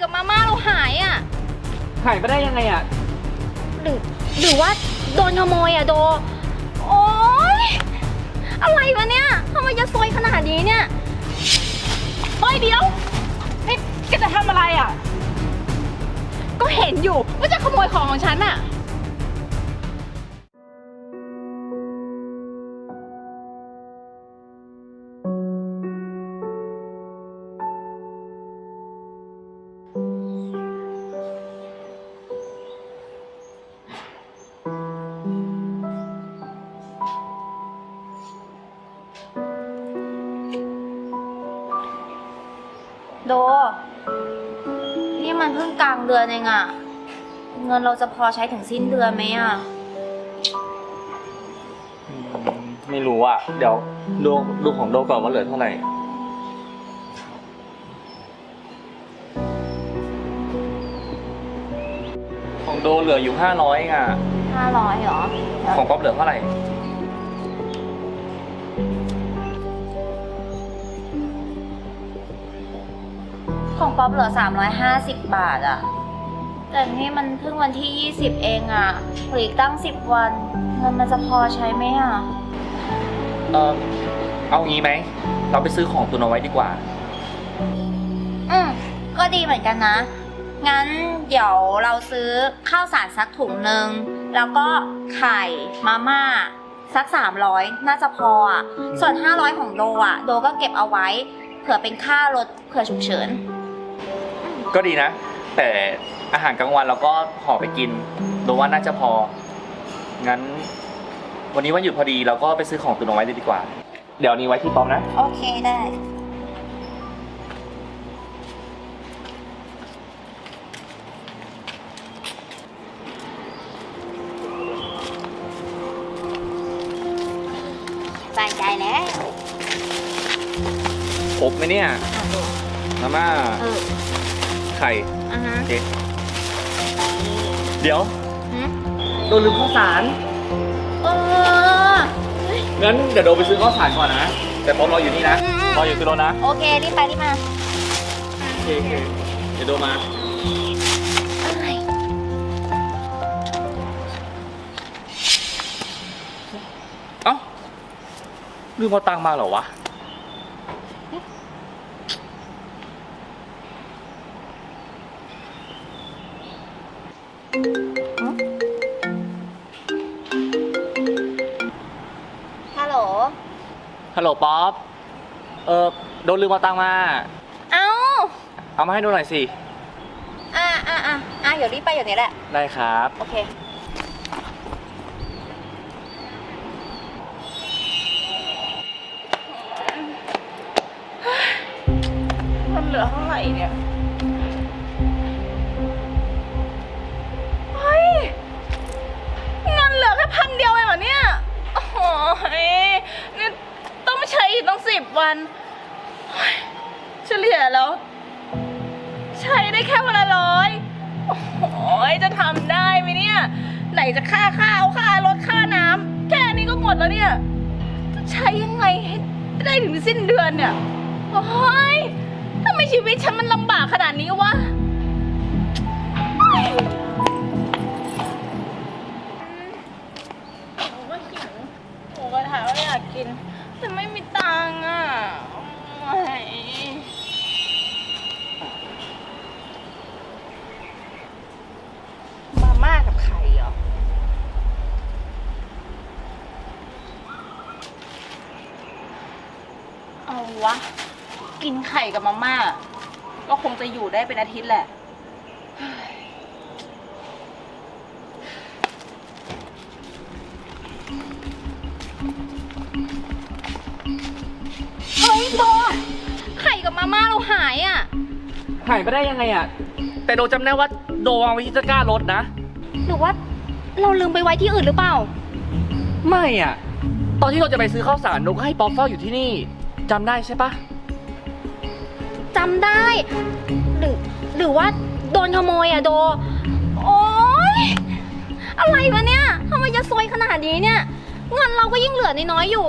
กับมาม่าเราหายอะหายไปได้ยังไงอะ หรือหรือว่าโดนขโมยอะโด โอ๊ย อะไรวะเนี่ยทำไมจะซวยขนาดนี้เนี่ยเฮ้ยเดี๋ยวนี่แกจะทำอะไรอะ ก็เห็นอยู่ว่าจะขโมยของของฉันอะ นี่มันเพิ่งกลางเดือนเองอะเงินเราจะพอใช้ถึงสิ้นเดือนไหมอะไม่รู้อะ เดี๋ยวดูดูของโดก่อนว่าเหลือเท่าไหร่ ของโดเหลืออยู่ห้าร้อยอะห้าร้อยเหรอ ของป๊อปเหลือเท่าไหร่ ป๊อปเหลือ 350 บาทอะแต่นี่มันเพิ่งวันที่ 20 เองอะเหลืออีกตั้ง 10 วันเงินมันจะพอใช้ไหมอะเออเอางี้ไหม เราไปซื้อของตุนเอาไว้ดีกว่า อืมก็ดีเหมือนกันนะ งั้นเดี๋ยวเราซื้อข้าวสารสักถุงหนึ่งแล้วก็ไข่มาม่าสัก 300 น่าจะพออะ ส่วน 500 ของโดอะ โดก็เก็บเอาไว้ เผื่อเป็นค่ารถเผื่อฉุกเฉิน ก็ดีนะ แต่อาหารกลางวันเราก็ห่อไปกินดูว่าน่าจะพอ งั้น วันนี้วันหยุดพอดีเราก็ไปซื้อของตุนเอาไว้เลยดีกว่า เดี๋ยวนี้ไว้ที่ป๊อปนะ โอเคได้ สบายใจแล้วครบไหมเนี่ยอะดูมาม่า เออ ไข่อะฮะโอเคเดี๋ยวหืมโดนลืมข้าวสาร เออ งั้นเดี๋ยวโดนไปซื้อข้าวสารก่อนนะ แต่ป๊อปรออยู่นี่นะอืม รออยู่ที่รถนะ โอเครีบไปรีบมาโอเคโอเคเดี๋ยวโดนมาอะไรเอ้าลืมเอาตังค์มาเหรอวะ ฮัลโหลป๊อป เออโดนลืมเอาตังค์มา เอ้า เอามาให้ดูหน่อยสิ อะอะอะอะเดี๋ยวรีบไปอยู่นี้แหละ ได้ครับ โอเค มันเหลือเท่าไหร่เนี่ย สิบวันเฮ้ยเฉลี่ยแล้ว ใช้ได้แค่วันละร้อย โอ้ยจะทำได้ไหมเนี่ย ไหนจะค่าข้าวค่ารถค่าน้ำแค่นี้ก็หมดแล้วเนี่ย จะใช้ยังไงให้ได้ถึงสิ้นเดือนเนี่ย โอ้ยทำไมชีวิตฉันมันลำบากขนาดนี้วะ เอาวะ กินไข่กับมาม่า ก็คงจะอยู่ได้เป็นอาทิตย์แหละ เฮ้ยโดไข่กับมาม่าเราหายอะ หายไปได้ยังไงอะ แต่โดจำได้ว่าโดวางไว้ที่ตะกร้ารถนะ หรือว่าเราลืมไปไว้ที่อื่นหรือเปล่า ไม่อะ ตอนที่เราจะไปซื้อข้าวสารโดก็ให้ป๊อปเฝ้าอยู่ที่นี่ จำได้ใช่ปะจำได้ หรือหรือว่าโดนขโมยอะโด โอ๊ย อะไรวะเนี่ยทำไมจะซวยขนาดนี้เนี่ยเงินเราก็ยิ่งเหลือน้อยๆอยู่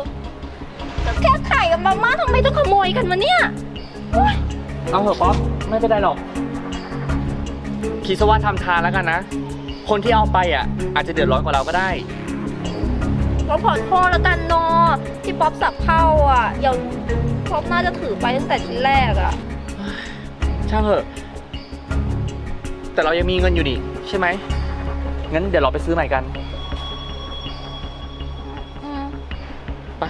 ก็แค่ไข่กับมาม่าทำไมต้องขโมยกันวะเนี่ยโอ๊ยเอาเถอะป๊อปไม่เป็นไรหรอกคิดซะว่าทำทานแล้วกันนะ คนที่เอาไปอะ อาจจะเดือดร้อนกว่าเราก็ได้ก็ขอโทษแล้วกันเนอะ ที่ป๊อปสับเข้าอะเดี๋ยวป๊อปน่าจะถือไปตั้งแต่ชิ้นแรกอะ ช่างเถอะ แต่เรายังมีเงินอยู่นี่ใช่ไหม งั้นเดี๋ยวเราไปซื้อใหม่กัน อืม ไป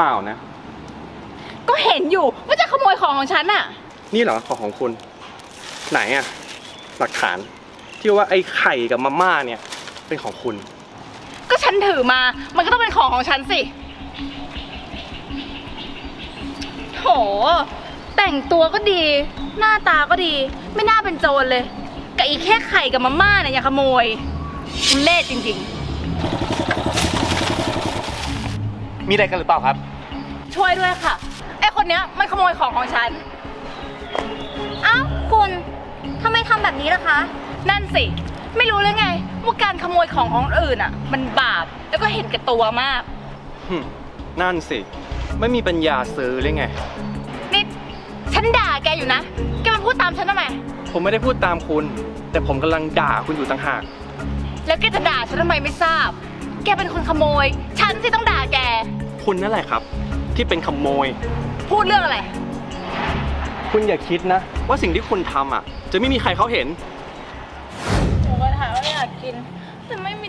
เปล่านะ ก็เห็นอยู่ว่าจะขโมยของของฉันอะนี่เหรอของของคุณ ไหนอะหลักฐาน ที่ว่าไอ้ไข่กับมาม่าเนี่ย เป็นของคุณ ก็ฉันถือมา มันก็ต้องเป็นของของฉันสิ โห แต่งตัวก็ดี หน้าตาก็ดี ไม่น่าเป็นโจรเลยกับอีแค่ไข่กับมาม่าเนี่ยอย่าขโมยทุเล่จริง มีอะไรกันหรือเปล่าครับๆช่วยด้วยค่ะ ไอคนเนี้ยมันขโมยของของฉัน เอ้าคุณทำไมทำแบบนี้ล่ะคะ นั่นสิ ไม่รู้เลยไงว่าการขโมยของของคนอื่นอะ มันบาปแล้วก็เห็นแก่ตัวมาก หึนั่นสิ ไม่มีปัญญาซื้อเลยไง นี่ฉันด่าแกอยู่นะ แกมาพูดตามฉันทำไม ผมไม่ได้พูดตามคุณ แต่ผมกำลังด่าคุณอยู่ต่างหาก แล้วแกจะด่าฉันทำไมไม่ทราบ แกเป็นคนขโมย ฉันสิต้องด่าแก คุณนั่นแหละครับ ที่เป็นขโมย พูดเรื่องอะไร คุณอย่าคิดนะ ว่าสิ่งที่คุณทำอะ จะไม่มีใครเขาเห็น หมูกระทะก็อยากกิน แต่ไม่มี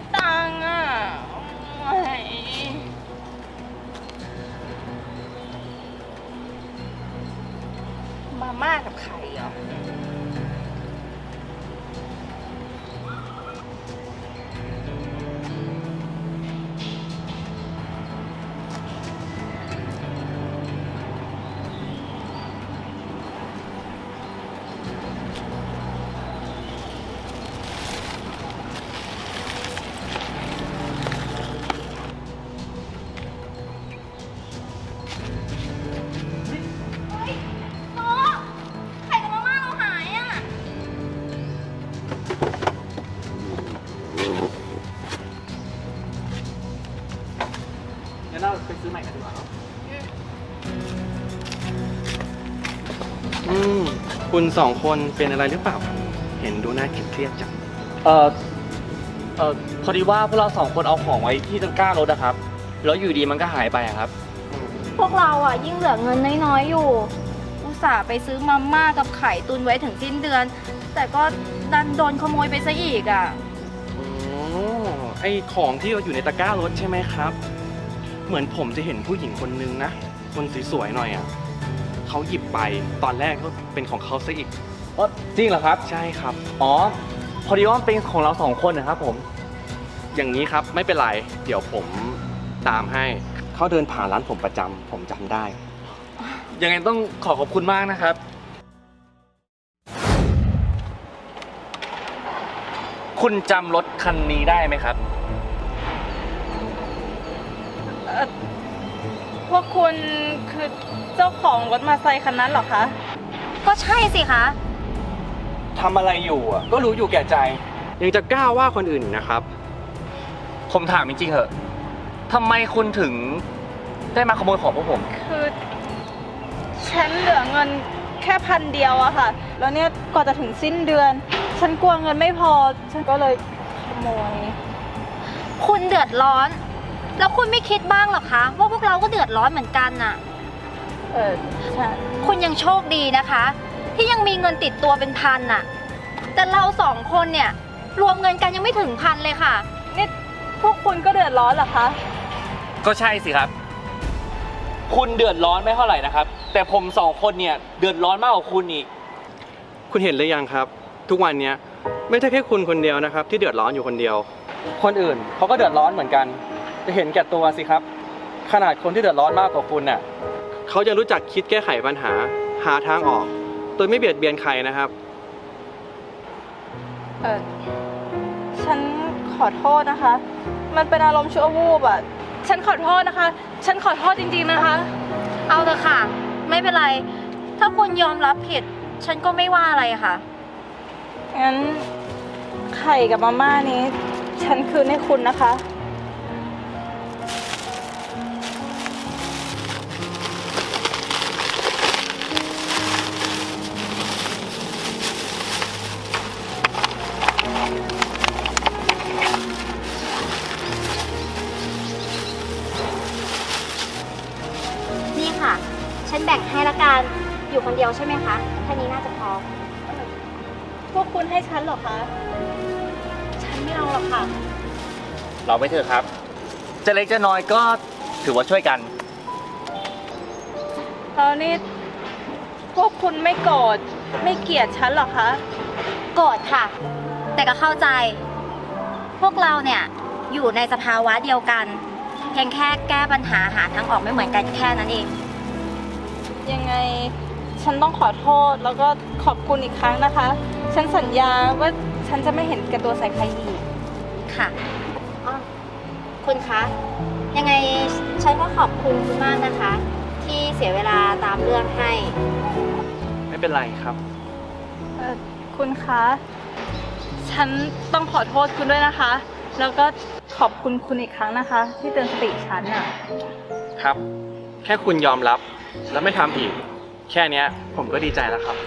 ไปซื้อใหม่กันดีกว่าเนาะอืม คุณสองคนเป็นอะไรหรือเปล่า เห็นดูน่าเครียดจัง เอ่อ เอ่อ พอดีว่าพวกเราสองคนเอาของไว้ที่ตะกร้ารถนะครับ แล้วอยู่ดีมันก็หายไปอะครับ พวกเราอะยิ่งเหลือเงินน้อยๆอยู่ อุตส่าห์ไปซื้อมาม่ากับไข่ตุนไว้ถึงสิ้นเดือน แต่ก็ดันโดนขโมยไปซะอีกอะ อ๋อ ไอของที่อยู่ในตะกร้ารถใช่ไหมครับ เหมือนผมจะเห็นผู้หญิงคนนึงนะ คนสวยๆหน่อยอะเขาหยิบไปตอนแรกก็เป็นของเขาซะอีก อ๋อจริงเหรอครับ ใช่ครับ อ๋อ พอดีว่ามันเป็นของเราสองคนนะครับผม อย่างนี้ครับไม่เป็นไร เดี๋ยวผมตามให้ เขาเดินผ่านร้านผมประจำผมจำได้ ยังไงต้องขอขอบคุณมากนะครับ คุณจำรถคันนี้ได้ไหมครับ พวกคุณคือเจ้าของรถมอเตอร์ไซคันนั้นเหรอคะ ก็ใช่สิคะ ทำอะไรอยู่อะก็รู้อยู่แก่ใจ ยังจะกล้าว่าคนอื่นอีกนะครับ ผมถามจริงๆเหอะทำไมคุณถึงได้มาขโมยของพวกผม คือฉันเหลือเงินแค่พันเดียวอะค่ะ แล้วเนี่ยก่อนจะถึงสิ้นเดือน ฉันกลัวเงินไม่พอ ฉันก็เลยขโมย คุณเดือดร้อน แล้วคุณไม่คิดบ้างเหรอคะว่าพวกเราก็เดือดร้อนเหมือนกันน่ะ เออฉันคุณยังโชคดีนะคะ ที่ยังมีเงินติดตัวเป็นพันน่ะ แต่เราสองคนเนี่ยรวมเงินกันยังไม่ถึงพันเลยค่ะ นี่พวกคุณก็เดือดร้อนเหรอคะ ก็ใช่สิครับ คุณเดือดร้อนไม่เท่าไหร่นะครับ แต่ผมสองคนเนี่ยเดือดร้อนมากกว่าคุณอีก คุณเห็นหรือยังครับ ทุกวันเนี้ยไม่ใช่แค่คุณคนเดียวนะครับ ที่เดือดร้อนอยู่คนเดียว คนอื่นเขาก็เดือดร้อนเหมือนกัน จะเห็นแก่ตัวสิครับขขนาดคนที่เดือดร้อนมากกว่าคุณน่ะเขาจะรู้จักคิดแก้ไขปัญหา หาทางออก โดยไม่เบียดเบียนใครนะครับ เออฉันขอโทษนะคะ มันเป็นอารมณ์ชั่ววูบอะฉันขอโทษนะคะ ฉันขอโทษจริงๆนะคะ เอาเถอะค่ะ ไม่เป็นไร ถ้าคุณยอมรับผิด ฉันก็ไม่ว่าอะไรค่ะ งั้นไข่กับมาม่านี้ ฉันคืนให้คุณนะคะ ดียวใช่ไหมคะแค่นี้น่าจะพอ พวกคุณให้ฉันเหรอคะ ฉันไม่เอาหรอกค่ะ เราไม่เถอะครับ จะเล็กจะน้อยก็ถือว่าช่วยกัน แล้วนี่พวกคุณไม่โกรธไม่เกลียดฉันเหรอคะ โกรธค่ะ แต่ก็เข้าใจ พวกเราเนี่ย อยู่ในสภาวะเดียวกัน เพียงแค่แก้ปัญหาหาทางออกไม่เหมือนกันแค่นั้นเอง ยังไง ฉันต้องขอโทษแล้วก็ขอบคุณอีกครั้งนะคะ ฉันสัญญาว่าฉันจะไม่เห็นแก่ตัวใส่ใครอีก ค่ะอ๋อคุณคะ ยังไงฉันก็ขอบคุณคุณมากนะคะ ที่เสียเวลาตามเรื่องให้ ไม่เป็นไรครับ เอ่อคุณคะ ฉันต้องขอโทษคุณด้วยนะคะ แล้วก็ขอบคุณคุณอีกครั้งนะคะ ที่เตือนสติฉันอะครับ แค่คุณยอมรับแล้วไม่ทำอีก แค่เนี้ยผมก็ดีใจแล้วครับ